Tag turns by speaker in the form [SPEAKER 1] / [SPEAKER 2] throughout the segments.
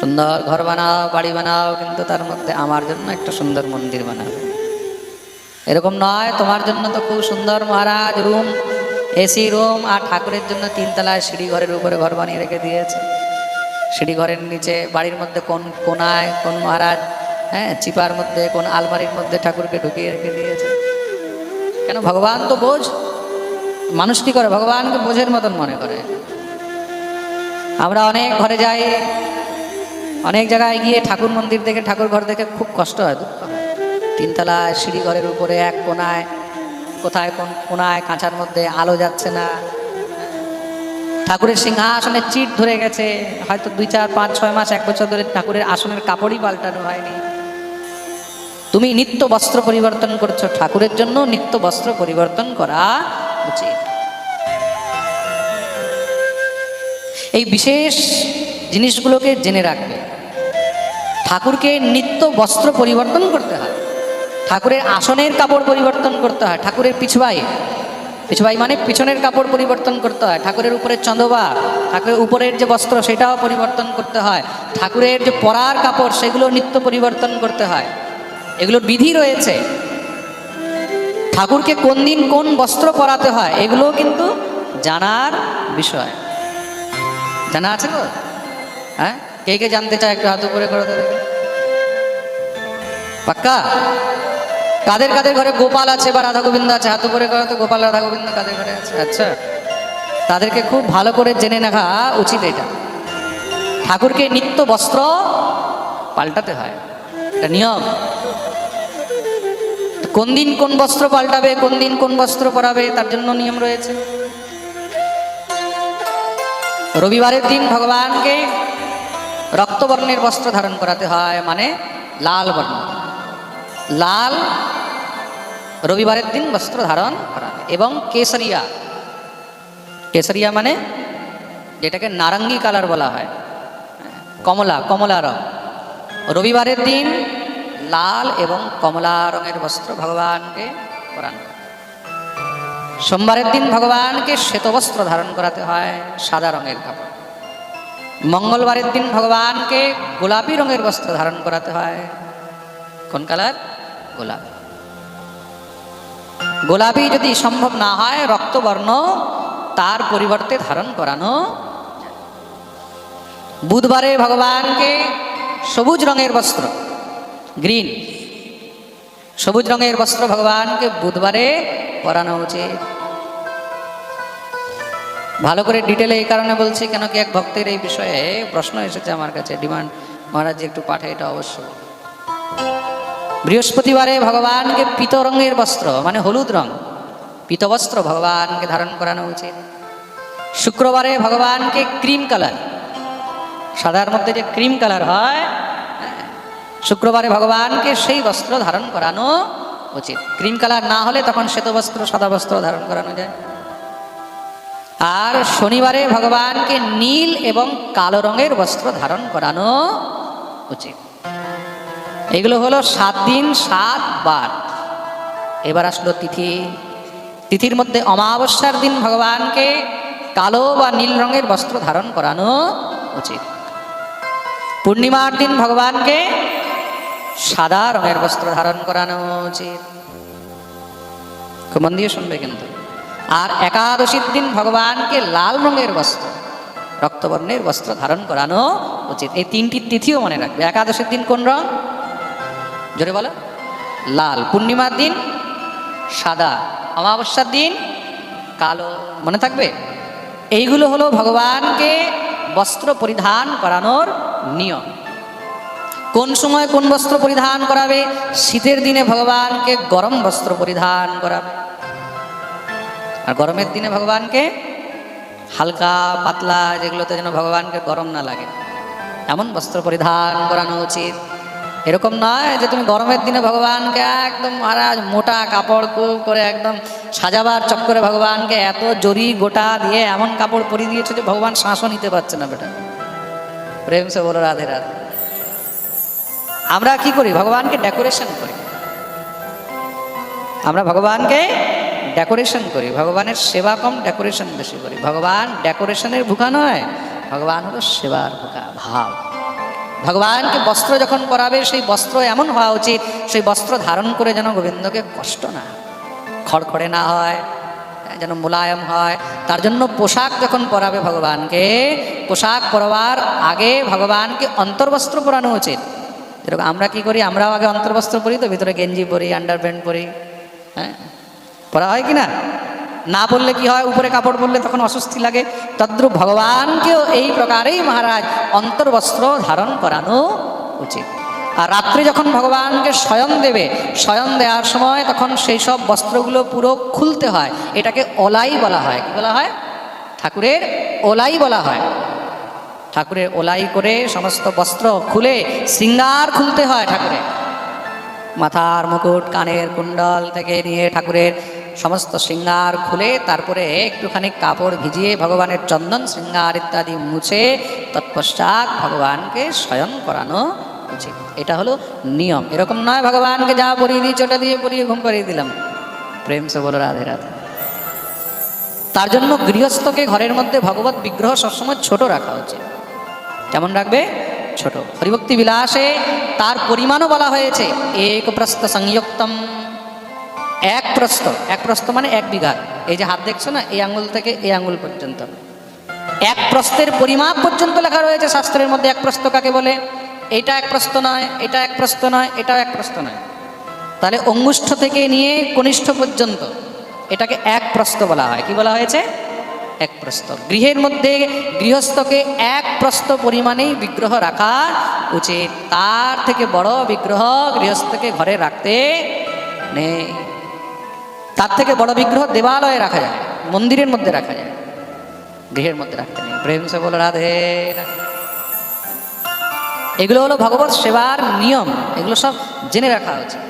[SPEAKER 1] সুন্দর ঘর বানাও, বাড়ি বানাও, কিন্তু তার মধ্যে আমার জন্য একটা সুন্দর মন্দির বানাও। এরকম নয়, তোমার জন্য তো খুব সুন্দর মহারাজ, রুম, এসি, রুম, আর ঠাকুরের জন্য তিনতলায় সিঁড়ি ঘরের উপরে ঘর বানিয়ে রেখে দিয়েছে। সিঁড়ি ঘরের নিচে বাড়ির মধ্যে কোন কোনায়, কোন মহারাজ হ্যাঁ চিপার মধ্যে, কোন আলমারির মধ্যে ঠাকুরকে ঢুকিয়ে রেখে দিয়েছে। কেন, ভগবান তো বোঝ, মানুষ কি করে? ভগবানকে বোঝের মতন মনে করে। আমরা অনেক ঘরে যাই অনেক জায়গায় গিয়ে ঠাকুর মন্দির দেখে, ঠাকুর ঘর দেখে খুব কষ্ট হয়, দুঃখ তিনতলায় সিঁড়ি ঘরের উপরে, এক কোনায়, কোথায় কোন কোনায়, কাঁচার মধ্যে আলো যাচ্ছে না। ঠাকুরের সিংহাসনে চিট ধরে গেছে, হয়তো দুই, চার, পাঁচ, ছয় মাস, এক বছর ধরে ঠাকুরের আসনের কাপড়ই পাল্টানো হয়নি। তুমি নিত্য বস্ত্র পরিবর্তন করছ, ঠাকুরের জন্য নিত্য বস্ত্র পরিবর্তন করা উচিত। এই বিশেষ জিনিসগুলোকে জেনে রাখবে। ঠাকুরকে নিত্য বস্ত্র পরিবর্তন করতে হয়। ঠাকুরের আসনের কাপড় পরিবর্তন করতে হয়। ঠাকুরের পিছবাই। পিছবাই মানে পিছনের কাপড় পরিবর্তন করতে হয়। ঠাকুরের উপরে চন্দবা ঠাকুরের উপরের যে বস্ত্র সেটাও পরিবর্তন করতে হয়। ঠাকুরের যে পরার কাপড় সেগুলো নিত্য পরিবর্তন করতে হয়। এগুলোর বিধি রয়েছে। ঠাকুরকে কোন দিন কোন বস্ত্র পরাতে হয় এগুলো কিন্তু জানার বিষয়। জানা আছে গো হ্যাঁ? কে কে জানতে চায় একটু হাত উপরে করে দেবে পাক্কা? কাদের কাদের ঘরে গোপাল আছে বা রাধা গোবিন্দ আছে? হাত উপরে করো তো গোপাল রাধা গোবিন্দ কাদের ঘরে আছে? আচ্ছা। তাদেরকে খুব ভালো করে জেনে রাখা উচিত এটা। ঠাকুরকে নিত্য বস্ত্র পাল্টাতে হয়। এটা নিয়ম। কোন দিন কোন বস্ত্র পাল্টাবে কোন দিন কোন বস্ত্র পরাবে তার জন্য নিয়ম রয়েছে। রবিবারের দিন ভগবানকে রক্তবর্ণের বস্ত্র ধারণ করাতে হয় মানে লাল বর্ণ। লাল রবিবারের দিন বস্ত্র ধারণ করা এবং কেসরিয়া কেসরিয়া মানে যেটাকে নারঙ্গি কালার বলা হয়। কমলা কমলা রং। রবিবারের দিন লাল এবং কমলা রঙের বস্ত্র ভগবানকে পরানো। সোমবারের দিন ভগবানকে শ্বেতবস্ত্র ধারণ করাতে হয়, সাদা রঙের কাপড়। মঙ্গলবারের দিন ভগবানকে গোলাপি রঙের বস্ত্র ধারণ করাতে হয়। কোন কালার? গোলাপি। গোলাপি যদি সম্ভব না হয়, রক্তবর্ণ তার পরিবর্তে ধারণ করানো বুধবারে ভগবানকে সবুজ রঙের বস্ত্র, গ্রিন। সবুজ রঙের বস্ত্র ভগবানকে বুধবারে পরানো উচিত। ভালো করে ডিটেলে এই কারণে বলছি কেন কি এক ভক্তের এই বিষয়ে প্রশ্ন এসেছে আমার কাছে ডিমান্ড মহারাজ একটু পাঠে এটা অবশ্য। বৃহস্পতিবারে ভগবানকে পিত রঙের বস্ত্র মানে হলুদ রং পিতবস্ত্র ভগবানকে ধারণ করানো উচিত। শুক্রবারে ভগবানকে ক্রিম কালার সাদার মধ্যে যে ক্রিম কালার হয় হ্যাঁ, শুক্রবারে ভগবানকে সেই বস্ত্র ধারণ করানো উচিত। ক্রিম কালার না হলে তখন শ্বেত বস্ত্র সাদা বস্ত্র ধারণ করানো যায়। আর শনিবারে ভগবানকে নীল এবং কালো রঙের বস্ত্র ধারণ করানো উচিত। এগুলো হলো সাত দিন, সাত বার। এবার আসলো তিথি। তিথির মধ্যে অমাবস্যার দিন ভগবানকে কালো বা নীল রঙের বস্ত্র ধারণ করানো উচিত। পূর্ণিমার দিন ভগবানকে সাদা রঙের বস্ত্র ধারণ করানো উচিত। মন দিয়ে শুনবে কিন্তু। আর একাদশীর দিন ভগবানকে লাল রঙের বস্ত্র, রক্তবর্ণের বস্ত্র ধারণ করানো উচিত। এই তিনটি তিথিও মনে রাখবে। একাদশীর দিন কোন রং? জোরে বলো। লাল। পূর্ণিমার দিন সাদা। অমাবস্যার দিন কালো। মনে থাকবে? এইগুলো হলো ভগবানকে বস্ত্র পরিধান করানোর নিয়ম। কোন সময় কোন বস্ত্র পরিধান করাবে? শীতের দিনে ভগবানকে গরম বস্ত্র পরিধান করাবে। আর গরমের দিনে ভগবানকে হালকা, পাতলা যেগুলোতে যেন ভগবানকে গরম না লাগে। এমন বস্ত্র পরিধান করানো উচিত। এরকম নয় যে তুমি গরমের দিনে ভগবানকে একদম মহারাজ মোটা কাপড় করে একদম সাজাবার চক্করে ভগবানকে এত জরি গোটা দিয়ে এমন কাপড় পরিয়ে দিয়েছ যে ভগবান শ্বাসও নিতে পারছে না বেটা। প্রেম সে বলো, রাধে রাধে। আমরা কি করি? ভগবানকে ডেকোরেশন করি। আমরা ভগবানকে ডেকোরেশন করি। ভগবানের সেবা কম ডেকোরেশন বেশি করি। ভগবান ডেকোরেশনের ভুকা নয়, ভগবান হলো সেবার ভুকা ভাব। ভগবানকে বস্ত্র যখন পরাবে, সেই বস্ত্র এমন হওয়া উচিত, সেই বস্ত্র ধারণ করে যেন গোবিন্দকে কষ্ট না খড়খড়ে না হয়, যেন মোলায়ম হয়। তার জন্য পোশাক যখন পরাবে ভগবানকে, পোশাক পরবার আগে ভগবানকে অন্তর্বস্ত্র পরানো উচিত। যেরকম আমরা কি করি? আমরাও আগে অন্তর্বস্ত্র পরি তো, ভিতরে গেঞ্জি পরি আন্ডার প্যান্ট পরি হ্যাঁ? পরা হয় কি না না বললে কি হয়? উপরে কাপড় পরলে তখন অস্বস্তি লাগে। তদ্রুপ ভগবানকেও এই প্রকারেই মহারাজ অন্তর্বস্ত্র ধারণ করানো উচিত। আর রাত্রে যখন ভগবানকে শয়ন দেবে, শয়ন দেওয়ার সময় তখন সেই সব বস্ত্রগুলো পুরো খুলতে হয়। এটাকে ওলাই বলা হয়। কি বলা হয়? ঠাকুরের ওলাই বলা হয়। ঠাকুরের ওলাই করে সমস্ত বস্ত্র খুলে শৃঙ্গার খুলতে হয় ঠাকুরের মাথার মুকুট, কানের কুণ্ডল থেকে নিয়ে ঠাকুরের সমস্ত শৃঙ্গার খুলে তারপরে একটুখানি কাপড় ভিজিয়ে ভগবানের চন্দন, শৃঙ্গার ইত্যাদি মুছে তৎপশ্চাৎ ভগবানকে শয়ন করানো উচিত। এটা হলো নিয়ম। এরকম নয়, ভগবানকে যা পরিয়ে দিয়েছি ওটা দিয়ে পরিয়ে ঘুম করিয়ে দিলাম। প্রেম সে বলো, রাধে রাধে। তার জন্য গৃহস্থকে ঘরের মধ্যে ভগবত বিগ্রহ সবসময় ছোট রাখা উচিত। কেমন রাখবে? ছোট। হরিভক্তি বিলাসে তার পরিমাণও বলা হয়েছে। এক প্রস্থ সংযুক্তম। এক প্রস্ত এক প্রস্ত মানে এক বিঘা। এই যে হাত দেখছ না, এই আঙ্গুল থেকে এই আঙ্গুল পর্যন্ত। এক প্রস্তের পরিমাপ পর্যন্ত লেখা রয়েছে শাস্ত্রের মধ্যে, এক প্রস্ত কাকে বলে? এটা এক প্রস্ত নয়, এটা এক প্রস্ত নয়, এটাও এক প্রস্ত নয়। তাহলে অঙ্গুষ্ঠ থেকে নিয়ে কনিষ্ঠ পর্যন্ত এটাকে এক প্রস্ত বলা হয়। কি বলা হয়েছে? এক প্রস্ত গৃহের মধ্যে গৃহস্থকে এক প্রস্ত পরিমাণেই বিগ্রহ রাখা উচিত। তার থেকে বড় বিগ্রহ গৃহস্থকে ঘরে রাখতে নেই। তার থেকে বড় বিগ্রহ দেবালয়ে রাখা যায়, মন্দিরের মধ্যে রাখা যায়, গৃহের মধ্যে রাখতে নেই। প্রেম সে বলে, রাধে। এগুলো হলো ভগবত সেবার নিয়ম, এগুলো সব জেনে রাখা উচিত।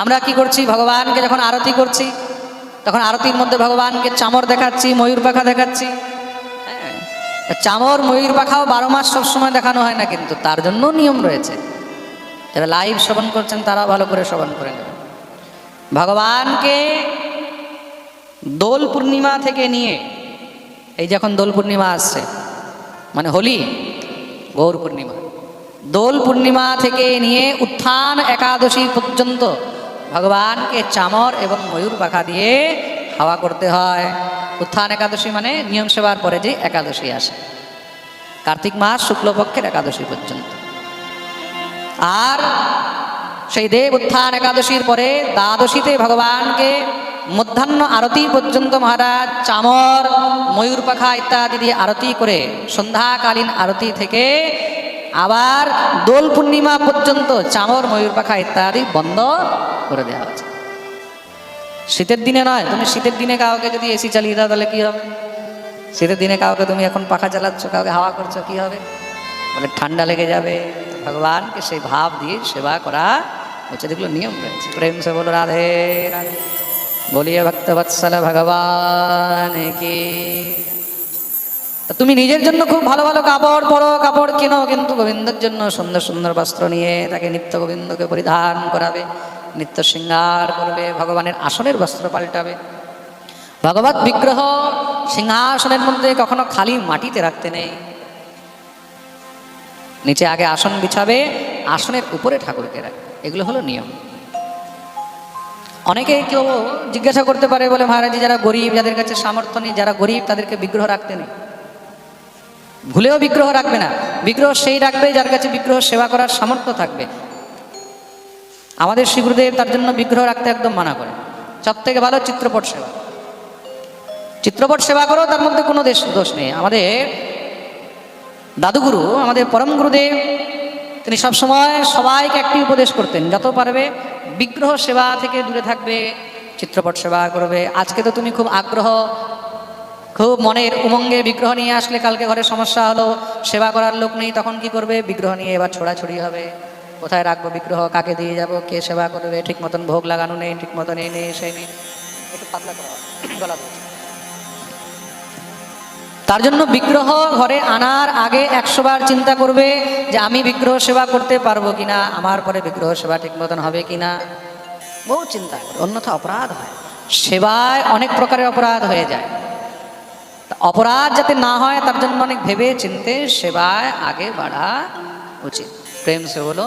[SPEAKER 1] আমরা কি করছি? ভগবানকে যখন আরতি করছি, তখন আরতির মধ্যে ভগবানকে চামর দেখাচ্ছি, ময়ূর পাখা দেখাচ্ছি। হ্যাঁ চামর, ময়ূর পাখাও বারো মাস সবসময় দেখানো হয় না, কিন্তু তার জন্য নিয়ম রয়েছে। যারা লাইভ শ্রবণ করছেন তারা ভালো করে শ্রবণ করে নেবেন। ভগবানকে দোল পূর্ণিমা থেকে নিয়ে, এই যখন দোল পূর্ণিমা আসছে মানে হোলি, গৌর পূর্ণিমা, দোল পূর্ণিমা থেকে নিয়ে উত্থান একাদশী পর্যন্ত ভগবানকে চামর এবং ময়ূর পাখা দিয়ে হাওয়া করতে হয়। উত্থান একাদশী মানে নিয়ম সেবার পরে যে একাদশী আসে। কার্তিক মাস শুক্লপক্ষের একাদশী পর্যন্ত। আর সেই দেব উত্থান একাদশীর পরে দ্বাদশীতে ভগবানকে মধ্যাহ্ন আরতি পর্যন্ত মহারাজ চামর, ময়ূর পাখা ইত্যাদি দিয়ে আরতি করে সন্ধ্যাকালীন আরতি থেকে আবার দোল পূর্ণিমা পর্যন্ত চামর, ময়ূর পাখা ইত্যাদি বন্ধ করে দেওয়া হচ্ছে শীতের দিনে নয়, তুমি শীতের দিনে কাউকে যদি এসি চালিয়ে দাও তাহলে কি হবে? শীতের দিনে কাউকে তুমি এখন পাখা চালাচ্ছ, কাউকে হাওয়া করছ, কি হবে? বলে ঠান্ডা লেগে যাবে। ভগবানকে সেই ভাব দিয়ে সেবা করা হচ্ছে যেগুলো নিয়ম রয়েছে। প্রেম সে বলো, রাধে বলিয়ে ভক্ত বৎসল ভগবান কি? তুমি নিজের জন্য খুব ভালো ভালো কাপড় পরো, কাপড় কেনো, কিন্তু গোবিন্দর জন্য সুন্দর সুন্দর বস্ত্র নিয়ে তাকে নিত্য গোবিন্দকে পরিধান করাবে, নিত্য শৃঙ্গার করবে, ভগবানের আসনের বস্ত্র পাল্টাবে। ভগবত বিগ্রহ সিংহাসনের মধ্যে কখনো খালি মাটিতে রাখতে নেই। নিচে আগে আসন বিছাবে, আসনের উপরে ঠাকুরকে রাখবে। এগুলো হলো নিয়ম। অনেকে কেউ জিজ্ঞাসা করতে পারে বলে, মহারাজি, যারা গরিব, যাদের কাছে সামর্থ্য নেই, যারা গরিব, তাদেরকে বিগ্রহ রাখতে নেই। ভুলেও বিগ্রহ রাখবে না। বিগ্রহ সেই রাখবে যার কাছে বিগ্রহ সেবা করার সামর্থ্য থাকবে। আমাদের শ্রীগুরুদেব তার জন্য বিগ্রহ রাখতে একদম মানা করে সব থেকে ভালো চিত্রপট সেবা। চিত্রপট সেবা করো, তার মধ্যে কোনো দেশ দোষ নেই। আমাদের দাদুগুরু, আমাদের পরম গুরুদেব তিনি সবসময় সবাইকে একটি উপদেশ করতেন, যত পারবে বিগ্রহ সেবা থেকে দূরে থাকবে, চিত্রপট সেবা করবে। আজকে তো তুমি খুব আগ্রহ, খুব মনের উমঙ্গে বিগ্রহ নিয়ে আসলে, কালকে ঘরে সমস্যা হলো, সেবা করার লোক নেই, তখন কি করবে? বিগ্রহ নিয়ে এবার ছোড়াছড়ি হবে। কোথায় রাখব বিগ্রহ? কাকে দিয়ে যাব? কে সেবা করবে? ঠিক মতন ভোগ লাগানো নেই, ঠিক মতন এই নেই সেই নেই একটু পাতলা করা গলা। তার জন্য বিগ্রহ ঘরে আনার আগে একশোবার চিন্তা করবে যে আমি বিগ্রহ সেবা করতে পারব কিনা, আমার পরে বিগ্রহ সেবা ঠিক মতন হবে কিনা। বহু চিন্তা করে, অন্যথা অপরাধ হয়। সেবায় অনেক প্রকারের অপরাধ হয়ে যায়। অপরাধ যাতে না হয়, তার জন্য অনেক ভেবে চিনতে সেবায় আগে বাড়া উচিত। প্রেম সে হলো